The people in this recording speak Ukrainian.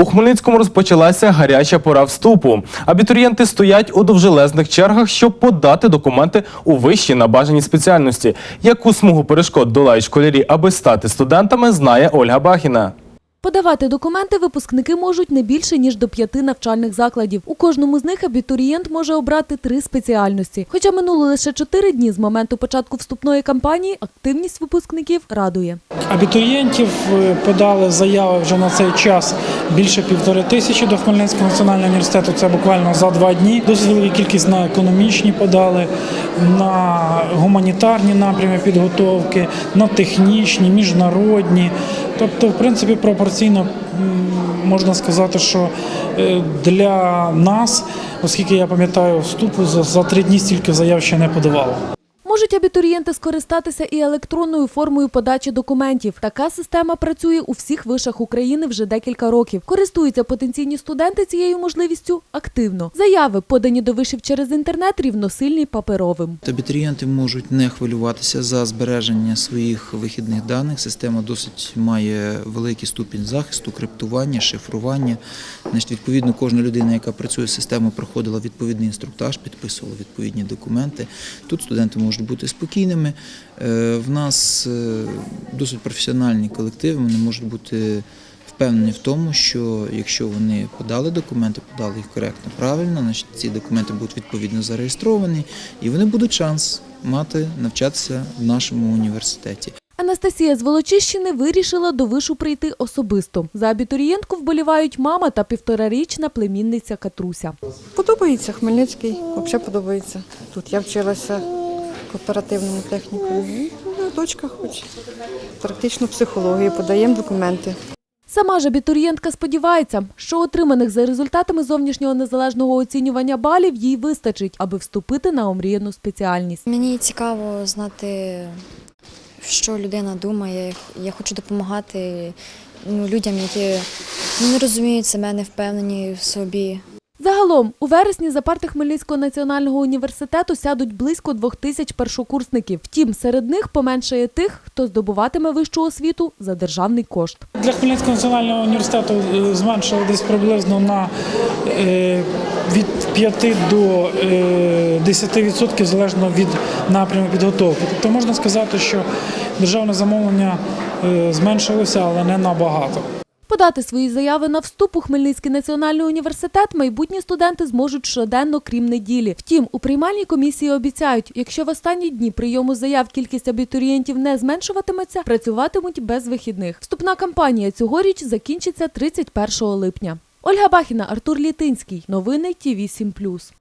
У Хмельницькому розпочалася гаряча пора вступу. Абітурієнти стоять у довжелезних чергах, щоб подати документи у вищі набажані спеціальності. Яку смугу перешкод долають школярі, аби стати студентами, знає Ольга Бахіна. Подавати документи випускники можуть не більше ніж до п'яти навчальних закладів. У кожному з них абітурієнт може обрати три спеціальності. Хоча минуло лише чотири дні з моменту початку вступної кампанії, активність випускників радує. Абітурієнтів е, подали заяви вже на цей час більше півтори тисячі до Хмельницького національного університету. Це буквально за два дні. Досить велика кількість на економічні подали, на гуманітарні напрями підготовки, на технічні, міжнародні. Тобто, в принципі, пропорційно можна сказати, що е, для нас, оскільки я пам'ятаю, вступу за, за три дні стільки заяв ще не подавало. Можуть абітурієнти скористатися і електронною формою подачі документів. Така система працює у всіх вишах України вже декілька років. Користуються потенційні студенти цією можливістю активно. Заяви, подані до вишів через інтернет, рівносильні паперовим. Абітурієнти можуть не хвилюватися за збереження своїх вихідних даних. Система досить має великий ступінь захисту, криптування, шифрування. Значить, відповідно, кожна людина, яка працює з системою, проходила відповідний інструктаж, підписувала відповідні документи. Тут студенти можуть бути спокійними. Е, В нас е, досить професіональні колективи, вони можуть бути впевнені в тому, що якщо вони подали документи, подали їх коректно, правильно, значить ці документи будуть відповідно зареєстровані, і вони будуть шанс мати навчатися в нашому університеті. Анастасія з Волочищини вирішила до вишу прийти особисто. За абітурієнтку вболівають мама та півторарічна племінниця Катруся. Подобається Хмельницький, взагалі подобається. Тут я вчилася кооперативному техніку. Ну, Дочка хоче. Практичну психологію, подаємо документи. Сама ж абітурієнтка сподівається, що отриманих за результатами зовнішнього незалежного оцінювання балів їй вистачить, аби вступити на омріяну спеціальність. Мені цікаво знати, що людина думає. Я хочу допомагати ну, людям, які не розуміють себе, не впевнені в собі. Загалом, у вересні за парти Хмельницького національного університету сядуть близько двох тисяч першокурсників. Втім, серед них поменшає тих, хто здобуватиме вищу освіту за державний кошт. Для Хмельницького національного університету е, зменшили десь приблизно на е, від 5 до е, 10% залежно від напряму підготовки. Тобто можна сказати, що державне замовлення е, зменшилося, але не набагато. Подати свої заяви на вступ у Хмельницький національний університет майбутні студенти зможуть щоденно, крім неділі. Втім, у приймальній комісії обіцяють, якщо в останні дні прийому заяв кількість абітурієнтів не зменшуватиметься, працюватимуть без вихідних. Вступна кампанія цьогоріч закінчиться 31 липня. Ольга Бахіна, Артур Літинський. Новини ТІВІ 7+.